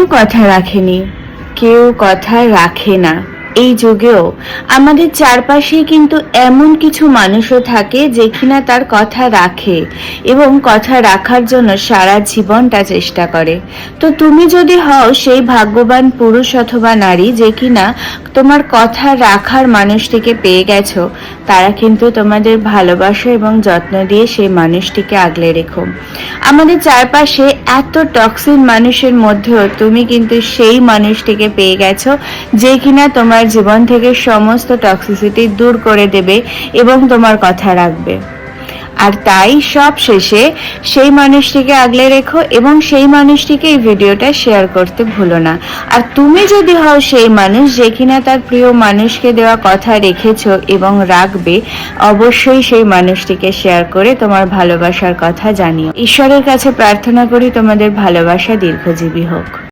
কেউ কথা রাখেনি। কেউ কথা রাখে না। এই যুগেও আমাদের চারপাশে কিন্তু এমন কিছু মানুষও থাকে যে কিনা তার কথা রাখে এবং কথা রাখার জন্য সারা জীবনটা চেষ্টা করে। তো তুমি যদি হও সেই ভাগ্যবান পুরুষ অথবা নারী যে কিনা তোমার কথা রাখার মানুষটিকে পেয়ে গেছো, তারা কিন্তু তোমাদের ভালোবাসা এবং যত্ন দিয়ে সেই মানুষটিকে আগলে রেখো। আমাদের চারপাশে এত টক্সিন মানুষের মধ্যেও তুমি কিন্তু সেই মানুষটিকে পেয়ে গেছো যে কিনা তোমার জীবন থেকে সমস্ত টক্সিসিটি দূর করে দেবে এবং তোমার কথা রাখবে। আর তাই সব শেষে সেই মানুষটিকে আগলে রেখো এবং সেই মানুষটিকে এই ভিডিওটা শেয়ার করতে ভুলো না। আর তুমি যদি হও সেই মানুষ যে কিনা তার প্রিয় মানুষকে দেওয়া কথা রেখেছো এবং রাখবে, অবশ্যই সেই মানুষটিকে শেয়ার করে তোমার ভালোবাসার কথা জানিও। ঈশ্বরের কাছে প্রার্থনা করি তোমাদের ভালোবাসা দীর্ঘজীবী হোক।